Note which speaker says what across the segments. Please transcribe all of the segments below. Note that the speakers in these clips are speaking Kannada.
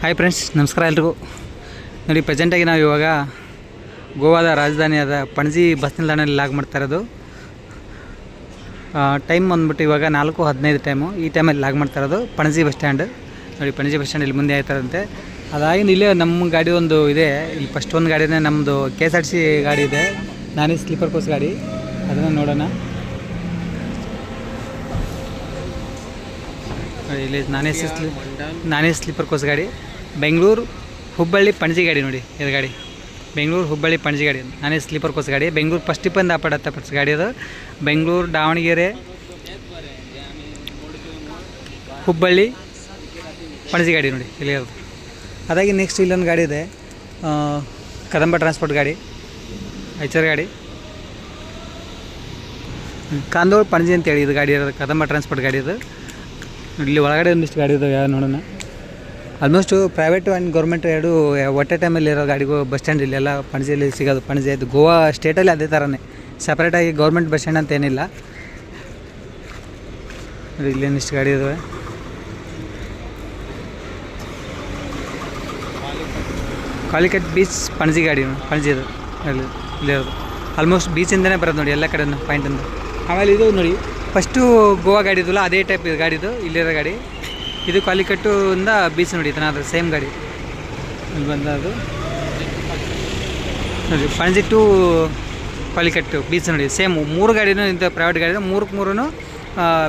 Speaker 1: ಹಾಯ್ ಫ್ರೆಂಡ್ಸ್ ನಮಸ್ಕಾರ ಎಲ್ರಿಗೂ. ನೋಡಿ ಪ್ರೆಸೆಂಟಾಗಿ ನಾವು ಇವಾಗ ಗೋವಾದ ರಾಜಧಾನಿಯಾದ ಪಣಜಿ ಬಸ್ ನಿಲ್ದಾಣದಲ್ಲಿ ಲಾಗ್ ಮಾಡ್ತಾ ಇರೋದು. ಟೈಮ್ ಬಂದ್ಬಿಟ್ಟು ಇವಾಗ ನಾಲ್ಕು ಹದಿನೈದು ಟೈಮು ಈ ಟೈಮಲ್ಲಿ ಲಾಗ್ ಮಾಡ್ತಾ ಇರೋದು ಪಣಜಿ ಬಸ್ ಸ್ಟ್ಯಾಂಡ್ ನೋಡಿ, ಪಣಜಿ ಬಸ್ ಸ್ಟ್ಯಾಂಡ್ ಇಲ್ಲಿ ಮುಂದೆ ಆಯ್ತಾರಂತೆ ಅದಾಗಿನ ಇಲ್ಲೇ ನಮ್ಮ ಗಾಡಿ ಒಂದು ಇದೆ. ಇಲ್ಲಿ ಫಸ್ಟ್ ಒಂದು ಗಾಡಿನೇ ನಮ್ಮದು ಕೆ ಎಸ್ ಆರ್ ಸಿ ಗಾಡಿ ಇದೆ. ನಾನೇ ಸ್ಲೀಪರ್ ಕೋಚ್ ಗಾಡಿ. ಅದನ್ನು ನೋಡೋಣ. ಇಲ್ಲಿ ನಾನೇ ಸ್ಲಿ ನಾನೇ ಸ್ಲೀಪರ್ ಕೋಸ್ ಗಾಡಿ. ಬೆಂಗಳೂರು ಹುಬ್ಬಳ್ಳಿ ಪಣಜಿ ಗಾಡಿ ನೋಡಿ, ಇದು ಗಾಡಿ. ಬೆಂಗಳೂರು ಹುಬ್ಬಳ್ಳಿ ಪಣಜಿ ಗಾಡಿ. ನಾನೇ ಸ್ಲೀಪರ್ ಕೋಸ್ ಗಾಡಿ. ಬೆಂಗಳೂರು ಫಸ್ಟ್ ಟಿಪ್ಪಂದ ಪಡತ್ತ ಪಡ್ಸ್ ಗಾಡಿ ಅದು. ಬೆಂಗಳೂರು, ದಾವಣಗೆರೆ, ಹುಬ್ಬಳ್ಳಿ ಪಣಜಿ ಗಾಡಿ ನೋಡಿ, ಇಲ್ಲಿ ಅದು ಅದಾಗಿ ನೆಕ್ಸ್ಟ್ ಇಲ್ಲೊಂದು ಗಾಡಿ ಇದೆ. ಕದಂಬ ಟ್ರಾನ್ಸ್ಪೋರ್ಟ್ ಗಾಡಿ, ಐಚರ್ ಗಾಡಿ. ಕಾಂದೋಳ್ ಪಣಜಿ ಅಂತೇಳಿ ಇದು ಗಾಡಿ ಇರೋದು, ಕದಂಬ ಟ್ರಾನ್ಸ್ಪೋರ್ಟ್ ಗಾಡಿ ಇದು. ಇಲ್ಲಿ ಒಳಗಡೆ ಒಂದಿಷ್ಟು ಗಾಡಿ ಇದಾವೆ ಯಾವ ನೋಡೋಣ. ಆಲ್ಮೋಸ್ಟು ಪ್ರೈವೇಟು ಆ್ಯಂಡ್ ಗೌರ್ಮೆಂಟ್ ಎರಡು ಒಟ್ಟೆ ಟೈಮಲ್ಲಿ ಇರೋ ಗಾಡಿಗಳು ಬಸ್ ಸ್ಟ್ಯಾಂಡ್ ಇಲ್ಲೆಲ್ಲ ಪಣಜಿಯಲ್ಲಿ ಸಿಗೋದು. ಪಣಜಿ ಇದು ಗೋವಾ ಸ್ಟೇಟಲ್ಲಿ ಅದೇ ಥರನೇ ಸಪ್ರೇಟಾಗಿ ಗೌರ್ಮೆಂಟ್ ಬಸ್ ಸ್ಟ್ಯಾಂಡ್ ಅಂತ ಏನಿಲ್ಲ ನೋಡಿ, ಇಲ್ಲಿ ಒಂದಿಷ್ಟು ಗಾಡಿ ಇದಾವೆ. ಕಾಲಿಕಟ್ ಬೀಚ್ ಪಣಜಿ ಗಾಡಿ ಪಣಜಿ ಇದು. ಅಲ್ಲಿ ಇಲ್ಲಿರೋದು ಆಲ್ಮೋಸ್ಟ್ ಬೀಚಿಂದನೇ ಬರೋದು ನೋಡಿ ಎಲ್ಲ ಕಡೆನೂ ಪಾಯಿಂಟಿಂದ ಆಮೇಲೆ ಇದು ನೋಡಿ ಫಸ್ಟು ಗೋವಾ ಗಾಡಿ ಇದಲ್ಲ ಅದೇ ಟೈಪ್ ಇದು ಗಾಡಿ ಇದು, ಇಲ್ಲಿರೋ ಗಾಡಿ. ಇದು ಕಾಲಿಕಟ್ಟು ಇಂದ ಬೀಚ್ ನೋಡಿ ಇದನ್ನ ಸೇಮ್ ಗಾಡಿ. ಇಲ್ಲಿ ಬಂದ ಅದು ನೋಡಿ ಪಣಜಿ ಟು ಕಾಲಿಕಟ್ಟು ಬೀಚ್ ನೋಡಿ ಸೇಮ್ ಮೂರು ಗಾಡಿನೂ ಇಂಥ ಪ್ರೈವೇಟ್ ಗಾಡಿ ಮೂರಕ್ಕೆ ಮೂರೂ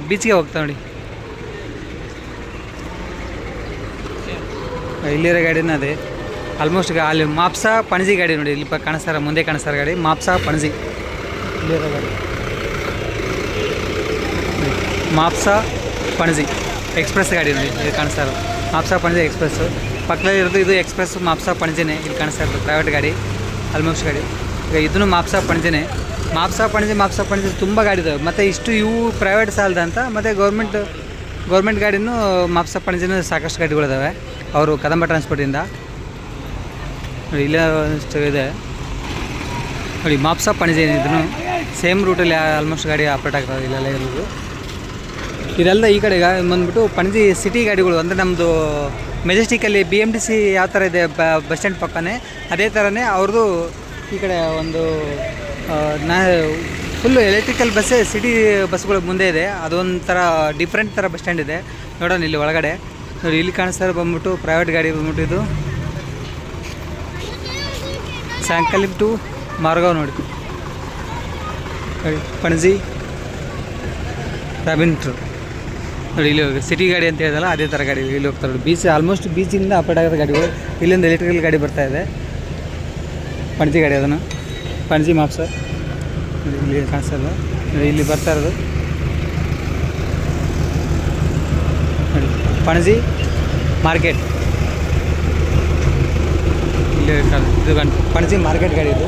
Speaker 1: ಬೀಚ್ಗೆ ಹೋಗ್ತಾ ನೋಡಿ. ಇಲ್ಲಿರೋ ಗಾಡಿನ ಅದೇ. ಆಲ್ಮೋಸ್ಟ್ ಅಲ್ಲಿ ಮಾಪ್ಸಾ ಪಣಜಿ ಗಾಡಿ ನೋಡಿ, ಇಲ್ಲಿ ಕಾಣಿಸ್ತಾರ ಮುಂದೆ ಕಾಣಿಸ್ತಾರ ಗಾಡಿ, ಮಾಪ್ಸಾ ಪಣಜಿ. ಇಲ್ಲಿರೋ ಗಾಡಿ. ಮಾಪ್ಸಾ ಪಣಜಿ, ಎಕ್ಸ್ಪ್ರೆಸ್ ಗಾಡಿ ಇಲ್ಲಿ ಕಾಣಿಸ್ತಾ ಇರೋದು. ಮಾಪ್ಸಾ ಪಣಜಿ ಎಕ್ಸ್ಪ್ರೆಸ್ಸು ಪಕ್ಕದಲ್ಲಿ ಇರೋದು ಇದು ಎಕ್ಸ್ಪ್ರೆಸ್ ಮಾಪ್ಸಾ ಪಣಜಿನೇ, ಇಲ್ಲಿ ಕಾಣಿಸ್ತಾ ಇರೋದು ಪ್ರೈವೇಟ್ ಗಾಡಿ ಆಲ್ಮೋಸ್ಟ್ ಗಾಡಿ. ಈಗ ಇದನ್ನು ಮಾಪ್ಸಾ ಪಣಜಿನೇ. ಮಾಪ್ಸಾ ಪಣಜಿ ಮಾಪ್ಸಾ ಪಣಜಿ ತುಂಬ ಗಾಡಿ ಇದಾವೆ. ಮತ್ತು ಇಷ್ಟು ಇವು ಪ್ರೈವೇಟ್ ಸಾಲದ ಅಂತ, ಮತ್ತು ಗೌರ್ಮೆಂಟ್ ಗೌರ್ಮೆಂಟ್ ಗಾಡಿನೂ ಮಾಪ್ಸಾ ಪಣಜಿನೂ ಸಾಕಷ್ಟು ಗಾಡಿಗಳಿದ್ದಾವೆ ಅವರು ಕದಂಬ ಟ್ರಾನ್ಸ್ಪೋರ್ಟಿಂದ ಇಲ್ಲೇ ಇದೆ. ನೋಡಿ, ಮಾಪ್ಸಾ ಪಣಜಿ ಇದನ್ನು ಸೇಮ್ ರೂಟಲ್ಲಿ ಆಲ್ಮೋಸ್ಟ್ ಗಾಡಿ ಆಪ್ರೇಟ್ ಆಗ್ತದೆ, ಇಲ್ಲೆಲ್ಲ ಇರೋದು. ಇದೆಲ್ಲ ಈ ಕಡೆ ಬಂದ್ಬಿಟ್ಟು ಪಣಜಿ ಸಿಟಿ ಗಾಡಿಗಳು, ಅಂದರೆ ನಮ್ಮದು ಮೆಜೆಸ್ಟಿಕಲ್ಲಿ ಬಿ ಎಂ ಟಿ ಸಿ ಯಾವ ಥರ ಇದೆ ಬಸ್ ಸ್ಟ್ಯಾಂಡ್ ಪಕ್ಕನೇ, ಅದೇ ಥರನೇ ಅವ್ರದ್ದು ಈ ಕಡೆ ಒಂದು ನಾ ಫುಲ್ಲು ಎಲೆಕ್ಟ್ರಿಕಲ್ ಬಸ್ಸೇ ಸಿಟಿ ಬಸ್ಗಳು ಮುಂದೆ ಇದೆ. ಅದೊಂಥರ ಡಿಫ್ರೆಂಟ್ ಥರ ಬಸ್ ಸ್ಟ್ಯಾಂಡ್ ಇದೆ. ನೋಡೋಣ ಇಲ್ಲಿ ಒಳಗಡೆ. ನೋಡಿ, ಇಲ್ಲಿ ಕಾಣಿಸ್ತಾರೆ ಬಂದ್ಬಿಟ್ಟು ಪ್ರೈವೇಟ್ ಗಾಡಿ ಬಂದ್ಬಿಟ್ಟು ಇದು. ಸಾಯಂಕಾಲಿ ಟು ಮಾರ್ಗಾವ್ ನೋಡಿ. ಪಣಜಿ ರಾಬಿನ್ಟ್ರು ನೋಡಿ ಇಲ್ಲಿ ಸಿಟಿ ಗಾಡಿ ಅಂತ ಹೇಳಿದಲ್ಲ ಅದೇ ಥರ ಗಾಡಿ ಇಲ್ಲಿ ಹೋಗ್ತಾರೆ ನೋಡಿ ಬೀಚ್ ಆಲ್ಮೋಸ್ಟ್ ಬೀಚಿಂದ ಅಪೇಟ್ ಆಗಿರೋ ಗಾಡಿಗಳು ಇಲ್ಲಿಂದ ಎಲೆಕ್ಟ್ರಿಕಲ್ ಗಾಡಿ ಬರ್ತಾ ಇದೆ ಪಣಜಿ ಗಾಡಿ ಅದನ್ನು ಪಣಜಿ ಮಾಪ್ಸ ಇಲ್ಲಿ ಕಾಣಿಸಲ್ಲ ಇಲ್ಲಿ ಬರ್ತಾ ಇರೋದು ನೋಡಿ ಪಣಜಿ ಮಾರ್ಕೆಟ್ ಇಲ್ಲಿ ಇದು ಪಣಜಿ ಮಾರ್ಕೆಟ್ ಗಾಡಿ ಇದು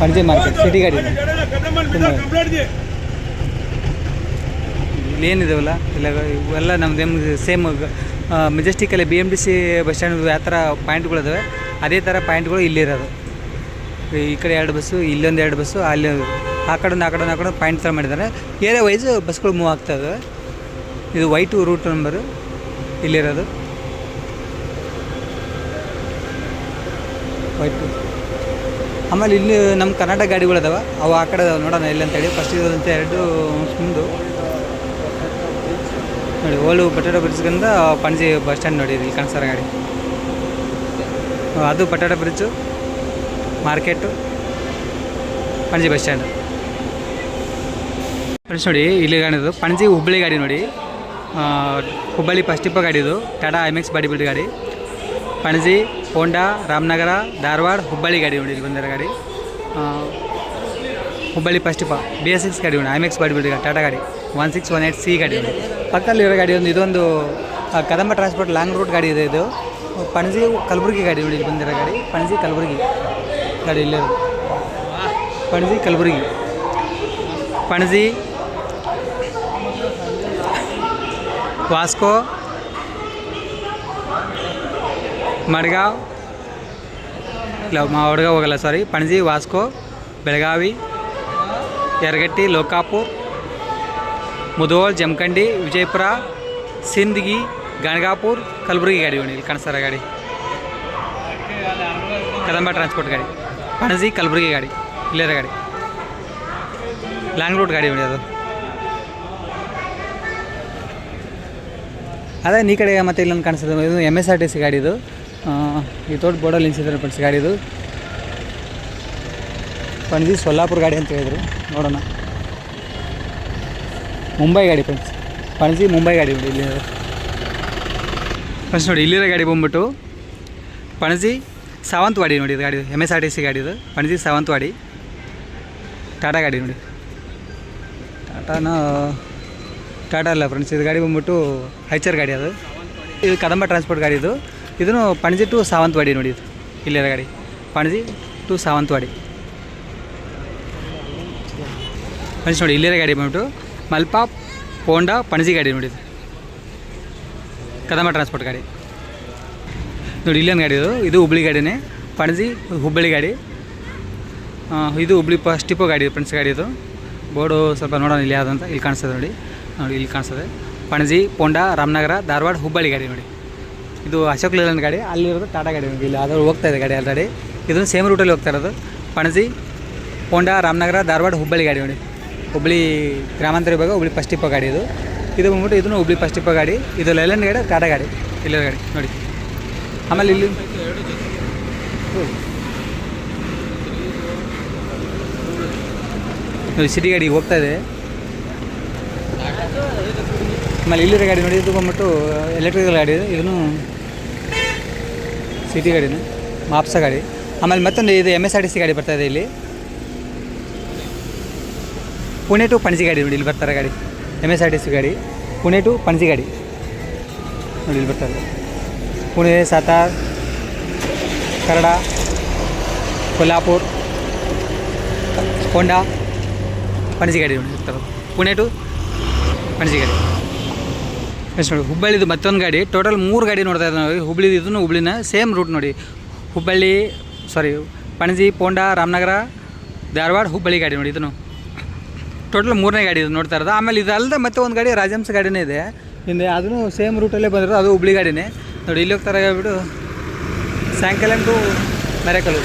Speaker 1: ಪಣಜಿ ಮಾರ್ಕೆಟ್ ಸಿಟಿ ಗಾಡಿ. ತುಂಬ ಇಲ್ಲೇನಿದಾವಲ್ಲ ಇಲ್ಲ, ಇವೆಲ್ಲ ನಮ್ದು ಏನು same ಮೆಜೆಸ್ಟಿಕಲ್ಲಿ B M D C bus stand ಯಾವ ಥರ ಪಾಯಿಂಟ್ಗಳಿದಾವೆ ಅದೇ ಥರ ಪಾಯಿಂಟ್ಗಳು ಇಲ್ಲಿರೋದು ಈ ಕಡೆ ಎರಡು ಬಸ್ಸು ಇಲ್ಲೊಂದು ಎರಡು ಬಸ್ಸು ಅಲ್ಲಿ ಆ ಕಡೆ ಒಂದು ಆ ಕಡೆ ಒಂದು ಆ ಕಡೆ ಪಾಯಿಂಟ್ ಥರ ಮಾಡಿದ್ದಾರೆ. ಏರಿಯಾ ವೈಸ್ ಬಸ್ಗಳು ಮೂವ್ ಆಗ್ತಾ ಇದಾವೆ. ಇದು ವೈಟು ರೂಟ್ ನಂಬರು ಇಲ್ಲಿರೋದು ವೈಟು ಆಮೇಲೆ ಇಲ್ಲಿ ನಮ್ಮ ಕರ್ನಾಟಕ ಗಾಡಿಗಳಿದಾವೆ ಅವು ಆ ಕಡೆ ನೋಡೋಣ ಇಲ್ಲ ಅಂತೇಳಿ ಫಸ್ಟ್ ಇರೋದಂತ ಎರಡು ಮುಂದು ನೋಡಿ, ಓಲು ಪಟಾಟೋ ಬ್ರಿಡ್ಜ್ಗಿಂದ ಪಣಜಿ ಬಸ್ ಸ್ಟ್ಯಾಂಡ್ ನೋಡಿ, ಇಲ್ಲಿ ಕಾಣಿಸ್ತಾರೆ ಗಾಡಿ. ಅದು Patto bridge market Panaji bus stand friends ನೋಡಿ, ಇಲ್ಲಿ ಕಾಣಿದ್ದು ಪಣಜಿ ಹುಬ್ಬಳ್ಳಿ ಗಾಡಿ ನೋಡಿ. ಹುಬ್ಬಳ್ಳಿ ಫಸ್ಟ್ ಗಾಡಿದು ಟಾಟಾ ಐಮೆಕ್ಸ್ ಬಾಡಿ ಬಿಲ್ಡ್ ಗಾಡಿ. ಪಣಜಿ ಹೋಂಡಾ ರಾಮನಗರ ಧಾರವಾಡ, ಹುಬ್ಬಳ್ಳಿ ಗಾಡಿ ನೋಡಿ, ಇಲ್ಲಿ ಬಂದಿರೋ ಗಾಡಿ. ಹುಬ್ಬಳ್ಳಿ ಫಸ್ಟ್ ಟಿಪ್ಪ ಬಿ ಎಸ್ ಸಿಕ್ಸ್ ಗಾಡಿ ನೋಡಿ ಐಮೆಕ್ಸ್ ಬಾಡಿ ಬಿಲ್ಡ್ ಗಾಡಿ ಟಾಟಾ ಗಾಡಿ. One six one eight C ಗಾಡಿ ನೋಡಿ ಪಕ್ಕದಲ್ಲಿರೋ ಗಾಡಿ ಒಂದು ಇದೊಂದು ಆ, ಕದಂಬ ಟ್ರಾನ್ಸ್ಪೋರ್ಟ್ ಲಾಂಗ್ ರೂಟ್ ಗಾಡಿ ಇದೆ ಇದು. ಪಣಜಿ ಕಲಬುರಗಿ ಗಾಡಿ ನೋಡಿ ಇಲ್ಲಿ ಬಂದಿರೋ ಗಾಡಿ. ಪಣಜಿ ಕಲಬುರಗಿ ಗಾಡಿ ಇಲ್ಲೇ ಪಣಜಿ ಕಲಬುರಗಿ. ಪಣಜಿ. ವಾಸ್ಕೋ. ಮಡ್ಗಾವ್. ಇಲ್ಲ ಮಡ್ಗಾವ್ ಹೋಗಲ್ಲ ಸಾರಿ ಪಣಜಿ ವಾಸ್ಕೋ ಬೆಳಗಾವಿ ಯರಗಟ್ಟಿ ಲೋಕಾಪುರ್. ಮುಧೋಳ್ ಜಮಖಂಡಿ, ವಿಜಯಪುರ, ಸಿಂದಗಿ, ಗಣಗಾಪುರ್, ಕಲಬುರಗಿ ಗಾಡಿ ಇಲ್ಲಿ ಕಣಸರ ಗಾಡಿ. ಕದಂಬ ಟ್ರಾನ್ಸ್ಪೋರ್ಟ್ ಗಾಡಿ. ಪಣಜಿ, ಕಲಬುರಗಿ ಗಾಡಿ. ಇಲ್ಲೇರ ಗಾಡಿ. ಲಾಂಗ್ ರೂಟ್ ಗಾಡಿ ನೋಡಿ ಅದು. ಅದೇ ಈ ಕಡೆ ಮತ್ತೆ ಇಲ್ಲೊಂದು ಕಾಣಿಸ್ತದೆ. ಇದು M S R T C ಗಾಡಿ ಇದು. ಈ ತೋಟ ಬೋರ್ಡಲ್ಲಿ ನಿಲ್ಸಿದ್ದಾರೆ ಗಾಡಿ ಇದು. ಪಣಜಿ ಸೊಲ್ಲಾಪುರ ಗಾಡಿ ಅಂತ ಹೇಳಿದ್ರು. ನೋಡೋಣ. ಮುಂಬೈ ಗಾಡಿ ಫ್ರೆಂಡ್ಸ್ ಪಣಜಿ ಮುಂಬೈ ಗಾಡಿ ಬಿಡಿ ಇಲ್ಲಿ. ಫ್ರೆಂಡ್ಸ್ ನೋಡಿ, ಇಲ್ಲಿರೋ ಗಾಡಿ ಬಂದ್ಬಿಟ್ಟು ಪಣಜಿ ಸಾವಂತವಾಡಿ ನೋಡಿ ಇದು ಗಾಡಿ M S R T C ಗಾಡಿ ಇದು. ಪಣಜಿ ಸಾವಂತವಾಡಿ. ಟಾಟಾ ಗಾಡಿ ನೋಡಿ. ಟಾಟಾನ ಟಾಟಾ ಅಲ್ಲ ಫ್ರೆಂಡ್ಸ್ ಇದು ಗಾಡಿ ಬಂದ್ಬಿಟ್ಟು ಹೈಚರ್ ಗಾಡಿ ಅದು. ಇದು ಕದಂಬ ಟ್ರಾನ್ಸ್ಪೋರ್ಟ್ ಗಾಡಿ ಇದು. ಇದನ್ನು ಪಣಜಿ ಟು ಸಾವಂತವಾಡಿ ನೋಡಿ ಇದು. ಇಲ್ಲಿರೋ ಗಾಡಿ. ಪಣಜಿ ಟು ಸಾವಂತವಾಡಿ. ಫ್ರೆಂಡ್ಸ್ ನೋಡಿ, ಇಲ್ಲಿರೋ ಗಾಡಿ ಬಂದ್ಬಿಟ್ಟು ಮಲ್ಪಾ, ಪೋಂಡಾ, ಪಣಜಿ ಗಾಡಿ ನೋಡಿ ಕದಮ ಟ್ರಾನ್ಸ್ಪೋರ್ಟ್ ಗಾಡಿ. ನೋಡಿ ಇಲ್ಲೊಂದು ಗಾಡಿ ಇದು. ಇದು ಹುಬ್ಳಿ ಗಾಡಿನೇ. ಪಣಜಿ ಹುಬ್ಬಳ್ಳಿ ಗಾಡಿ. ಇದು ಹುಬ್ಳಿ ಫಸ್ಟ್ ಟಿಪೋ ಗಾಡಿ, ಫ್ರೆಂಡ್ಸ್ ಗಾಡಿ ಇದು. ಬೋರ್ಡು ಸ್ವಲ್ಪ ನೋಡೋಣ ಇಲ್ಲಿ ಯಾವುದಂತ ಇಲ್ಲಿ ಕಾಣಿಸ್ತದೆ ನೋಡಿ. ನೋಡಿ, ಇಲ್ಲಿ ಕಾಣಿಸ್ತದೆ. ಪಣಜಿ, ಪೋಂಡಾ, ರಾಮನಗರ, ಧಾರವಾಡ, ಹುಬ್ಬಳ್ಳಿ ಗಾಡಿ ನೋಡಿ. ಇದು ಅಶೋಕ್ ಲೇಲ್ಯಾಂಡ್ ಗಾಡಿ. ಅಲ್ಲಿರೋದು ಟಾಟಾ ಗಾಡಿ ನೋಡಿ. ಇಲ್ಲಿ ಅದ್ರಲ್ಲಿ ಹೋಗ್ತಾ ಇದೆ ಗಾಡಿ ಆಲ್ರೆಡಿ. ಇದನ್ನು ಸೇಮ್ ರೂಟಲ್ಲಿ ಹೋಗ್ತಾ ಇರೋದು. ಪಣಜಿ, ಪೋಂಡಾ, ರಾಮನಗರ, ಧಾರವಾಡ, ಹುಬ್ಬಳ್ಳಿ ಗಾಡಿ ನೋಡಿ. ಹುಬ್ಳಿ ಗ್ರಾಮಾಂತರ ವಿಭಾಗ ಹುಬ್ಳಿ ಫಸ್ಟ್ ಇಪ್ಪ ಗಾಡಿ ಇದು. ಇದು ಬಂದ್ಬಿಟ್ಟು ಇದನ್ನು ಹುಬ್ಳಿ ಫಸ್ಟ್ ಇಪ್ಪ ಗಾಡಿ. ಇದು ಲೈಲನ್ ಗಾಡಿ, ಟಾಟಾ ಗಾಡಿ. ಇಲ್ಲ ಗಾಡಿ ನೋಡಿ. ಆಮೇಲೆ ಇಲ್ಲಿ ನೋಡಿ ಸಿಟಿ ಗಾಡಿ ಹೋಗ್ತಾ ಇದೆ. ಆಮೇಲೆ ಇಲ್ಲಿರೋ ಗಾಡಿ ನೋಡಿ, ಇದು ಬಂದ್ಬಿಟ್ಟು ಎಲೆಕ್ಟ್ರಿಕಲ್ ಗಾಡಿ ಇದೆ. ಇದನ್ನು ಸಿಟಿ ಗಾಡಿನ, ಮಾಪ್ಸ ಗಾಡಿ. ಆಮೇಲೆ ಮತ್ತೊಂದು ಇದು M S R T C ಗಾಡಿ ಬರ್ತಾ ಇದೆ ಇಲ್ಲಿ. ಪುಣೆ ಟು ಪಣಜಿ ಗಾಡಿ ನೋಡಿ, ಇಲ್ಲಿ ಬರ್ತಾರೆ ಗಾಡಿ. M S R T C ಗಾಡಿ. ಪುಣೆ ಟು ಪಣಜಿ ಗಾಡಿ. ನೋಡಿ, ಇಲ್ಲಿ ಬರ್ತಾರೆ. ಪುಣೆ, ಸಾತಾರ್, ಕರಡ ಕೊಲ್ಹಾಪುರ್ ಹೋಂಡಾ, ಪಣಜಿ ಗಾಡಿ ನೋಡಿ ಬರ್ತಾರೆ ಪುಣೆ ಟು ಪಣಜಿ ಗಾಡಿ. ಎಷ್ಟು ನೋಡಿ, ಹುಬ್ಬಳ್ಳಿದು ಮತ್ತೊಂದು ಗಾಡಿ. ಟೋಟಲ್ ಮೂರು ಗಾಡಿ ನೋಡ್ತಾ ಇದ್ದೀವಿ ನಾವು. ಹುಬ್ಳಿದು ಇದನ್ನು ಹುಬ್ಳಿನ ಸೇಮ್ ರೂಟ್ ನೋಡಿ. ಹುಬ್ಬಳ್ಳಿ ಸಾರಿ ಪಣಜಿ, ಪೋಂಡಾ, ರಾಮನಗರ, ಧಾರವಾಡ, ಹುಬ್ಬಳ್ಳಿ ಗಾಡಿ ನೋಡಿ, ಇದನ್ನು. ಟೋಟಲ್ ಮೂರನೇ ಗಾಡಿ ಇದು, ನೋಡ್ತಾ ಇರೋದು. ಆಮೇಲೆ ಇದಲ್ಲದೆ ಮತ್ತೆ ಒಂದು ಗಾಡಿ ರಾಜಹಂಸ ಗಾಡಿನೇ ಇದೆ. ಹಿಂದೆ ಅದನ್ನು ಸೇಮ್ ರೂಟಲ್ಲೇ ಬಂದಿರೋದು, ಅದು ಹುಬ್ಳಿ ಗಾಡಿನೇ. ನೋಡಿ, ಇಲ್ಲಿ ಹೋಗ್ತಾರೆ ಹೇಳ್ಬಿಟ್ಟು ಸಾಯಂಕಾಲ ಟು ಮೆರೆಕಲ್ಲು.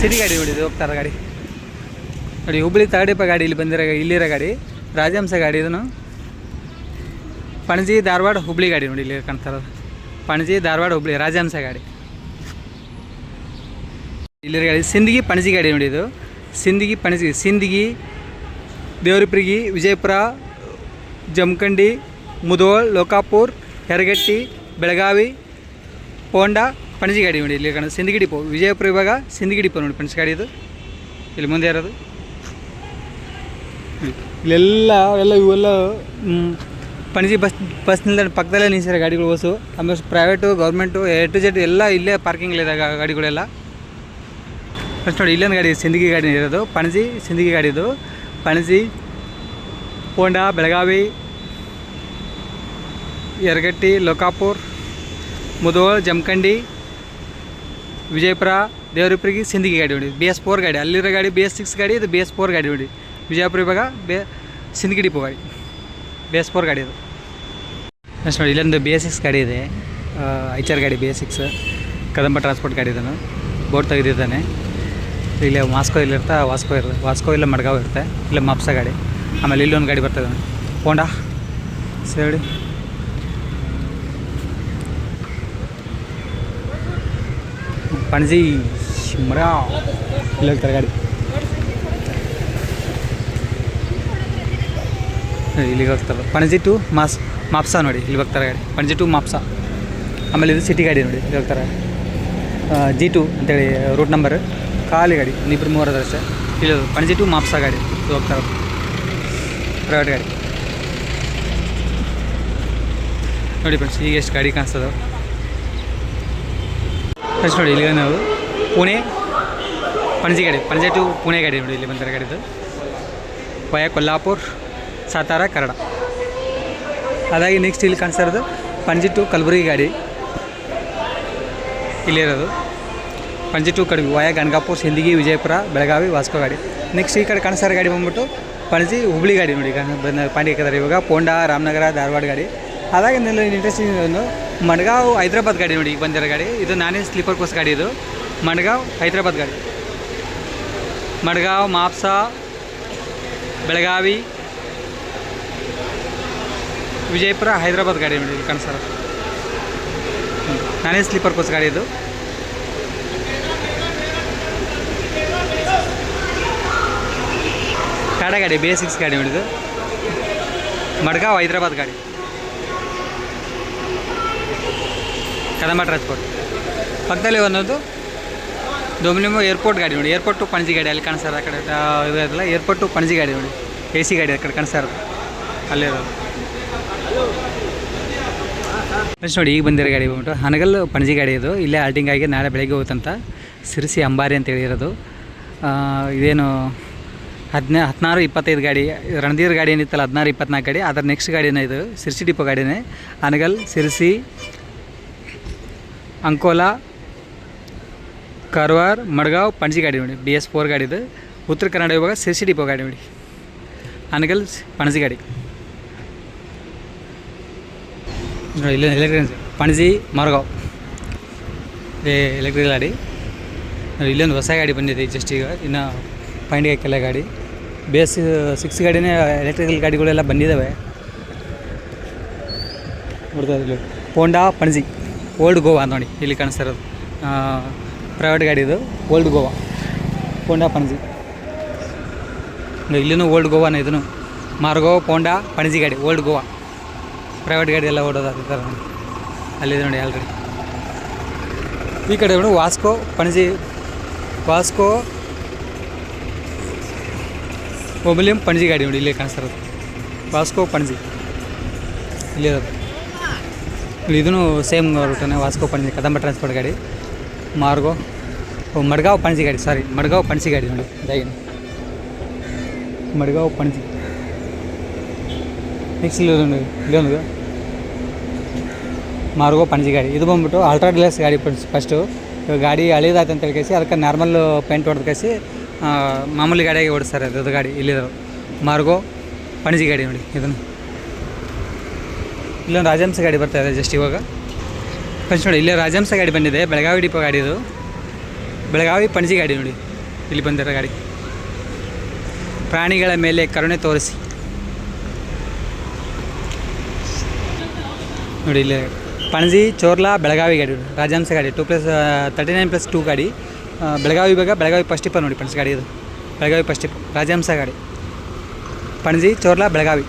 Speaker 1: ಸಿಟಿ ಗಾಡಿ ನೋಡಿ ಹೋಗ್ತಾರೆ ಗಾಡಿ. ನೋಡಿ, ಹುಬ್ಳಿ ತಗಡಿಪ ಗಾಡಿ ಇಲ್ಲಿ ಬಂದಿರೋ ಇಲ್ಲಿರೋ ಗಾಡಿ. ರಾಜಹಂಸ ಗಾಡಿ ಇದನ್ನು. ಪಣಜಿ ಧಾರವಾಡ ಹುಬ್ಳಿ ಗಾಡಿ ನೋಡಿ, ಇಲ್ಲಿ ಕಾಣ್ತಾ ಇರೋದು. ಪಣಜಿ ಧಾರವಾಡ ಹುಬ್ಳಿ, ರಾಜಹಂಸ ಗಾಡಿ. ಇಲ್ಲಿರೋ ಗಾಡಿ, ಸಿಂದಗಿ ಪಣಜಿ ಗಾಡಿ ನೋಡಿ ಇದು. ಸಿಂದಗಿ ಪಣಜಿ, ಸಿಂದಗಿ ದೇವರಿಪ್ರಿಗಿ, ವಿಜಯಪುರ, ಜಮಖಂಡಿ ಮುಧೋಳ್ ಲೋಕಾಪುರ್ ಯರಗಟ್ಟಿ ಬೆಳಗಾವಿ, ಪೋಂಡಾ ಪಣಜಿ ಗಾಡಿ ನೋಡಿ ಇಲ್ಲಿ ಕಾಣ ಸಿಂದಗಿ ಡಿಪೋ ವಿಜಯಪುರ ಇವಾಗ ಸಿಂದಗಿ ಡಿಪೋ ನೋಡಿ ಪಣಜಿ ಗಾಡಿ ಇದು. ಇಲ್ಲಿ ಮುಂದೆ ಇರೋದು ಇಲ್ಲೆಲ್ಲ ಎಲ್ಲ ಇವೆಲ್ಲ ಪಣಜಿ ಬಸ್ ಬಸ್ ನಿಲ್ದಾಣ ಪಕ್ಕದಲ್ಲೇ ನಿಲ್ಸಿರೋ ಗಾಡಿಗಳು ಬಸ್ಸು ಆಮೇಲೆ private government A to Z ಎಲ್ಲ ಇಲ್ಲೇ ಪಾರ್ಕಿಂಗ್ಲಿದೆ ಗಾಡಿಗಳೆಲ್ಲ. ಫಸ್ಟ್ ನೋಡಿ, ಇಲ್ಲೊಂದು ಗಾಡಿ ಸಿಂದಗಿ ಗಾಡಿ ಇರೋದು. ಪಣಜಿ ಸಿಂದಗಿ ಗಾಡಿ ಇದು. ಪಣಜಿ ಪೋಂಡ ಬೆಳಗಾವಿ ಯರಗಟ್ಟಿ ಲೋಕಾಪುರ್ ಮುದೋಳ್ ಜಮಖಂಡಿ ವಿಜಯಪುರ ದೇವರಿಪುರಿಗೆ ಸಿಂದಗಿ ಗಾಡಿ ಹೊಡಿ ಬಿ ಎಸ್ ಫೋರ್ ಗಾಡಿ ಅಲ್ಲಿರೋ ಗಾಡಿ ಬಿ ಎಸ್ ಸಿಕ್ಸ್ ಗಾಡಿ ಇದು ಬಿ ಎಸ್ ಫೋರ್ ಗಾಡಿ ಹೊಡಿ ವಿಜಯಪುರ ಇವಾಗ ಬೇ ಸಿಂದಗಿ ಡಿಪೋ ಗಾಡಿ ಬಿ ಎಸ್ ಫೋರ್ ಗಾಡಿ ಇದು ನೆಕ್ಸ್ಟ್ ನೋಡಿ ಇಲ್ಲೊಂದು ಬಿ ಎಸ್ ಸಿಕ್ಸ್ ಗಾಡಿ ಇದೆ ಐಚರ್ ಗಾಡಿ B S six Kadamba transport ಗಾಡಿ ಇದನ್ನು ಬೋರ್ಡ್ ತೆಗೆದಿದ್ದಾನೆ ಇಲ್ಲೇ ಮಾಸ್ಕೋ ಇಲ್ಲಿರ್ತಾ, ವಾಸ್ಕೋ ಇರುತ್ತೆ ವಾಸ್ಕೋ ಇಲ್ಲ ಮಡ್ಗಾವ್ ಇರುತ್ತೆ, ಇಲ್ಲ ಮಾಪ್ಸ ಗಾಡಿ. ಆಮೇಲೆ ಇಲ್ಲೊಂದು ಗಾಡಿ ಬರ್ತದೆ ಹೋಂಡಾ. ಸೇಡಿ ಪಣಜಿ ಮರ ಇಲ್ಲಿ ಹೋಗ್ತಾರೆ ಗಾಡಿ. ಇಲ್ಲಿಗೆ ಹೋಗ್ತಾರೆ. ಪಣಜಿ ಟು ಮಾಸ್, ಮಾಪ್ಸಾ ನೋಡಿ ಇಲ್ಲಿ ಹೋಗ್ತಾರೆ ಗಾಡಿ. ಪಣಜಿ ಟು ಮಾಪ್ಸಾ. ಆಮೇಲೆ ಇದು ಸಿಟಿ ಗಾಡಿ ನೋಡಿ ಇಲ್ಲಿ ಹೋಗ್ತಾರೆ. ಜಿ ಟು ಅಂತೇಳಿ ರೂಟ್ ನಂಬರ್ ಖಾಲಿ ಗಾಡಿ ಇನ್ನಿಬ್ರು ಮೂರು ಅಷ್ಟೇ. ಇಲ್ಲಿ ಪಣಜಿ ಟು ಮಾಪ್ಸಾ ಗಾಡಿ, ಇದು ಹೋಗ್ತಾರೆ ಪ್ರೈವೇಟ್ ಗಾಡಿ. ನೋಡಿ ಫ್ರೆಂಡ್ಸ್ ಈಗ ಎಷ್ಟು ಗಾಡಿ ಕಾಣಿಸ್ತದೆ. ಫ್ರೆಂಡ್ಸ್ ನೋಡಿ ಇಲ್ಲಿ ನಾವು ಪುಣೆ, ಪಣಜಿ ಗಾಡಿ, ಪಣಜಿ ಟು ಪುಣೆ ಗಾಡಿ ನೋಡಿ ಇಲ್ಲಿ ಬಂದಿರೋ ಗಾಡಿದು. ವಯ ಕೊಲ್ಲಾಪುರ್, ಸತಾರ ಕನ್ನಡ ಅದಾಗಿ ನೆಕ್ಸ್ಟ್ ಇಲ್ಲಿ ಕಾಣಿಸ್ತಾ ಇರೋದು ಪಣಜಿ ಟು ಕಲಬುರಗಿ ಗಾಡಿ. ಇಲ್ಲಿರೋದು. ಪಣಜಿ ಟು ಕಡಿಮೆ. ವಯ ಗಣಗಾಪುರ್, ಸಿಂದಗಿ, ವಿಜಯಪುರ, ಬೆಳಗಾವಿ, ವಾಸ್ಕೋ ಗಾಡಿ. ನೆಕ್ಸ್ಟ್ ಈ ಕಡೆ ಕಣಸಾರ ಗಾಡಿ ಬಂದ್ಬಿಟ್ಟು ಪಣಜಿ ಹುಬ್ಳಿ ಗಾಡಿ ನೋಡಿ. ಬಂದ ಪಾಂಡಿ ಇವಾಗ ಪೋಂಡ, ರಾಮನಗರ, ಧಾರವಾಡ ಗಾಡಿ. ಅದಾಗ ಇಂಟ್ರೆಸ್ಟಿಂಗ್ ಒಂದು ಮಡ್ಗಾವ್ ಹೈದ್ರಾಬಾದ್ ಗಾಡಿ ನೋಡಿ. ಈಗ ಬಂದಿರೋ ಗಾಡಿ. ಇದು ನಾನೇ ಸ್ಲೀಪರ್ ಕೋಸ್ ಗಾಡಿ ಇದು. ಮಡ್ಗಾವ್ ಹೈದ್ರಾಬಾದ್ ಗಾಡಿ. ಮಡ್ಗಾವ್ ಮಾಪ್ಸಾ, ಬೆಳಗಾವಿ, ವಿಜಯಪುರ, ಹೈದ್ರಾಬಾದ್ ಗಾಡಿ ನೋಡಿ ಇಲ್ಲಿ ನಾನೇ ಸ್ಲೀಪರ್ ಕೋಸ್ ಗಾಡಿ ಇದು. ಟಾಟಾ ಗಾಡಿ ಬೇಸಿಕ್ಸ್ ಸಿಕ್ಸ್ ಗಾಡಿ ನೋಡಿದ್ದು ಮಡ್ಗಾವ್ ಹೈದ್ರಾಬಾದ್ ಗಾಡಿ. ಕದಂಬ ಟ್ರಾನ್ಸ್ಪೋರ್ಟ್ ಪಕ್ಕದಲ್ಲಿ ಒಂದೊಂದು ಡೊಮಿನಿಮೋ ಏರ್ಪೋರ್ಟ್ ಗಾಡಿ ನೋಡಿ. ಏರ್ಪೋರ್ಟ್ ಟು ಪಣಜಿ ಗಾಡಿ ಅಲ್ಲಿ ಕಾಣಿಸ್ತಾರೆ ಆ ಕಡೆ ಇದೆಲ್ಲ ಏರ್ಪೋರ್ಟ್ ಟು ಪಣಜಿ ಗಾಡಿ ನೋಡಿ. ಎ ಸಿ ಗಾಡಿ ಆ ಕಡೆ ಕಾಣಿಸ್ತಾ ಇರೋದು. ಅಲ್ಲಿರೋದು ಫ್ರೆಂಡ್ಸ್ ನೋಡಿ, ಈಗ ಬಂದಿರೋ ಗಾಡಿ ಬಂದ್ಬಿಟ್ಟು ಹನಗಲ್ ಪಣಜಿ ಗಾಡಿ ಇದು. ಇಲ್ಲೇ ಆಲ್ಟಿಂಗ್ ಆಗಿ ನಾಳೆ ಬೆಳಗ್ಗೆ ಹೋಗುತ್ತಂತ. ಸಿರಿಸಿ ಅಂಬಾರಿ ಅಂತ ಹೇಳಿರೋದು. ಇದೇನು ಹದಿನ ಹದಿನಾರು ಇಪ್ಪತ್ತೈದು ಗಾಡಿ, ರಣಧೀರ್ ಗಾಡಿ ಏನಿತ್ತಲ್ಲ ಹದಿನಾರು ಇಪ್ಪತ್ನಾಲ್ಕು ಗಾಡಿ, ಅದರ ನೆಕ್ಸ್ಟ್ ಗಾಡಿನೇ ಇದು, ಸಿರ್ಸಿ ಡಿಪೋ ಗಾಡಿನೇ. ಅನಗಲ್, ಸಿರ್ಸಿ, ಅಂಕೋಲಾ, ಕಾರವಾರ, ಮಡ್ಗಾವ್, ಪಣಜಿ ಗಾಡಿ ನೋಡಿ ಬಿ ಎಸ್ ಫೋರ್ ಗಾಡಿದು. ಉತ್ತರ ಕನ್ನಡ ಇವಾಗ ಸಿರ್ಸಿ ಡಿಪೋ ಗಾಡಿ ನೋಡಿ. ಅನಗಲ್, ಪಣಜಿ ಗಾಡಿ. ಇಲ್ಲಿ ಎಲೆಕ್ಟ್ರಿಕ್ ಪಣಜಿ ಮರಗಾವ್ ಎಲೆಕ್ಟ್ರಿಕ್ ಗಾಡಿ. ಇಲ್ಲೊಂದು ಹೊಸ ಗಾಡಿ ಬಂದಿದೆ ಜಸ್ಟ್ ಈಗ. ಇನ್ನು ಪಾಯಿಂಟ್ಗೆ ಹಾಕಿಲ್ಲ ಗಾಡಿ. ಬೇಸ್ ಸಿಕ್ಸ್ ಗಾಡಿನೇ ಎಲೆಕ್ಟ್ರಿಕಲ್ ಗಾಡಿಗಳೆಲ್ಲ ಬಂದಿದ್ದಾವೆ ನೋಡ್ತಾ ಇಲ್ಲಿ ಹೋಂಡಾ, ಪಣಜಿ, ಓಲ್ಡ್ ಗೋವಾ ನೋಡಿ, ಇಲ್ಲಿ ಕಾಣಿಸ್ತಾ ಇರೋದು. ಪ್ರೈವೇಟ್ ಗಾಡಿ ಇದು, ಓಲ್ಡ್ ಗೋವಾ. ಹೋಂಡಾ, ಪಣಜಿ. ಇಲ್ಲಿನೂ ಓಲ್ಡ್ ಗೋವಾನ ಇದನ್ನು. ಮಾರ್ಗೋ ಪೋಂಡಾ ಪಣಜಿ ಗಾಡಿ, ಓಲ್ಡ್ ಗೋವಾ. ಪ್ರೈವೇಟ್ ಗಾಡಿ ಎಲ್ಲ ಓಡೋದು ಅದೇ ಥರ ನೋಡಿ. ಅಲ್ಲಿದೆ ನೋಡಿ ಆಲ್ರೆಡಿ. ಈ ಕಡೆ ನೋಡಿ, ವಾಸ್ಕೋ, ಪಣಜಿ. ವಾಸ್ಕೋ ಒಬಲಿಯಂ ಪಣಜಿ ಗಾಡಿ ನೋಡಿ, ಇಲ್ಲೇ ಕಾಣಿಸ್ತಾ ಇರೋದು. ವಾಸ್ಕೋ ಪಣಜಿ. ಇಲ್ಲಿ ಇದೂ ಸೇಮ್ ರೂಟನೇ ವಾಸ್ಕೋ ಪಣಜಿ, ಕದಂಬ ಟ್ರಾನ್ಸ್ಪೋರ್ಟ್ ಗಾಡಿ. ಮಾರ್ಗೋ ಮಡ್ಗಾವ್ ಪಣಜಿ ಗಾಡಿ ಸಾರಿ ಮಡ್ಗಾವ್ ಪಣಜಿ ಗಾಡಿ ನೋಡಿ ಇದಾಗಿದೆ ಮಡ್ಗಾವ್ ಪಣಜಿ. ನೆಕ್ಸ್ಟ್ ಇಲ್ಲೊಂದು ಇಲ್ಲೊಂದು ಮಾರ್ಗೋ ಪಣಜಿ ಗಾಡಿ. ಇದು ಬಂದ್ಬಿಟ್ಟು ಅಲ್ಟ್ರಾ ಡಿಲಕ್ಸ್ ಗಾಡಿ ಫಸ್ಟು ಗಾಡಿ ಹಳೇದಾಯ್ತು ಅಂತ ಹೇಳಿ ಅದಕ್ಕೆ ನಾರ್ಮಲ್ ಪೇಂಟ್ ಹೊಡೆದು ಕಳಿಸಿ ಮಾಮೂಲಿ ಗಾಡಿಯಾಗಿ ಓಡಿಸ್ತಾರೆ ಅದು ಗಾಡಿ ಇಲ್ಲಿರೋ ಮಾರ್ಗೋ, ಪಣಜಿ ಗಾಡಿ ನೋಡಿ, ಇದನ್ನು. ಇಲ್ಲೊಂದು ರಾಜಹಂಸ ಗಾಡಿ ಬರ್ತಾ ಇದೆ ಜಸ್ಟ್ ಇವಾಗ. ಫಸ್ಟ್ ನೋಡಿ, ಇಲ್ಲೇ ರಾಜಹಂಸ ಗಾಡಿ ಬಂದಿದೆ, ಬೆಳಗಾವಿ ಡಿಪೋ ಗಾಡಿ ಇದು. ಬೆಳಗಾವಿ ಪಣಜಿ ಗಾಡಿ ನೋಡಿ, ಇಲ್ಲಿ ಬಂದಿರೋ ಗಾಡಿ. ಪ್ರಾಣಿಗಳ ಮೇಲೆ ಕರುಣೆ ತೋರಿಸಿ. ನೋಡಿ, ಇಲ್ಲಿ. ಪಣಜಿ, ಚೋರ್ಲಾ, ಬೆಳಗಾವಿ ಗಾಡಿ. ರಾಜಹಂಸ ಗಾಡಿ two plus thirty nine plus two ಗಾಡಿ. ಬೆಳಗಾವಿ ಬೇಗ ಬೆಳಗಾವಿ ಫಸ್ಟ್ ಟಿಪ್ಪ ನೋಡಿ ಫ್ರೆಂಡ್ಸ್ ಗಾಡಿ ಇದು. ಬೆಳಗಾವಿ ಫಸ್ಟ್ ರಾಜಹಂಸ ಗಾಡಿ. ಪಣಜಿ, ಚೋರ್ಲಾ, ಬೆಳಗಾವಿ.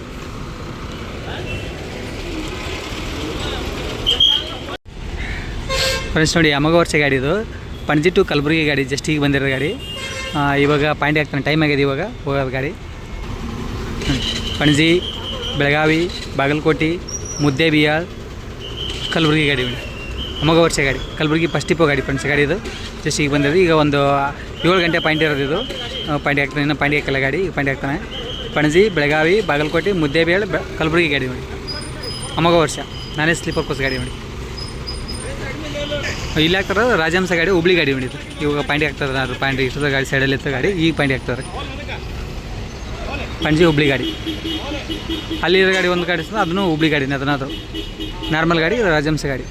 Speaker 1: ಫ್ರೆಂಡ್ಸ್ ನೋಡಿ ಅಮಗ ವರ್ಷ ಗಾಡಿ ಇದು. ಪಣಜಿ ಟು ಕಲಬುರಗಿ ಗಾಡಿ ಜಸ್ಟ್ ಈಗ ಬಂದಿರೋ ಗಾಡಿ. ಇವಾಗ ಪಾಯಿಂಟ್ ಆಗ್ತಾನೆ ಟೈಮ್ ಆಗಿದೆ ಇವಾಗ, ಹೋಗೋದು ಗಾಡಿ. ಪಣಜಿ, ಬೆಳಗಾವಿ, ಬಾಗಲಕೋಟೆ ಮುದ್ದೇಬಿಹಾಳ್ ಕಲಬುರಗಿ ಗಾಡಿ ಅಮಗ ವರ್ಷ ಗಾಡಿ. ಕಲಬುರಗಿ ಫಸ್ಟ್ ಟಿಪ್ಪು ಗಾಡಿ ಫ್ರೆಂಡ್ಸ್ ಗಾಡಿ ಇದು. ಜಸ್ಟ್ ಈಗ ಬಂದಿದೆ ಈಗ ಒಂದು ಏಳು ಗಂಟೆ ಪಾಯಿಂಟ್ ಇರೋದು ಇದು. ಪಾಯಿಂಟ್ ಆಗ್ತಾನೆ ಇನ್ನೂ ಪಾಯಿಂಟ್ ಹಾಕಿಲ್ಲ ಗಾಡಿ. ಈಗ ಪಾಯಿಂಟ್ ಆಗ್ತಾನೆ ಪಣಜಿ, ಬೆಳಗಾವಿ, ಬಾಗಲಕೋಟೆ ಮುದ್ದೇಬೇಳ್ ಕಲಬುರಗಿ ಗಾಡಿ ನೋಡಿ. ಅಮಗ ವರ್ಷ. ನಾನೇ ಸ್ಲೀಪರ್ ಕೋಸ್ ಗಾಡಿ ನೋಡಿ. ಇಲ್ಲಿ ಹಾಕ್ತಾರೆ ರಾಜಹಂಸ ಗಾಡಿ, ಹುಬ್ಳಿ ಗಾಡಿ ಹೊಡಿತು ಇವಾಗ ಪಾಯಿಂಟ್ ಹಾಕ್ತಾರೆ ಅದು ಪಾಯಿಂಟ್ ಇಷ್ಟದ ಗಾಡಿ ಸೈಡಲ್ಲಿ ಇರ್ತದೆ ಗಾಡಿ. ಈಗ ಪಾಯಿಂಟ್ ಹಾಕ್ತಾರೆ. ಪಣಜಿ, ಹುಬ್ಳಿ ಗಾಡಿ. ಅಲ್ಲಿರೋ ಗಾಡಿ ಒಂದು ಗಾಡಿ ಅದನ್ನು ಹುಬ್ಳಿ ಗಾಡಿನೇ ಅದನ್ನು ಅದು ನಾರ್ಮಲ್ ಗಾಡಿ, ರಾಜಹಂಸ ಗಾಡಿ.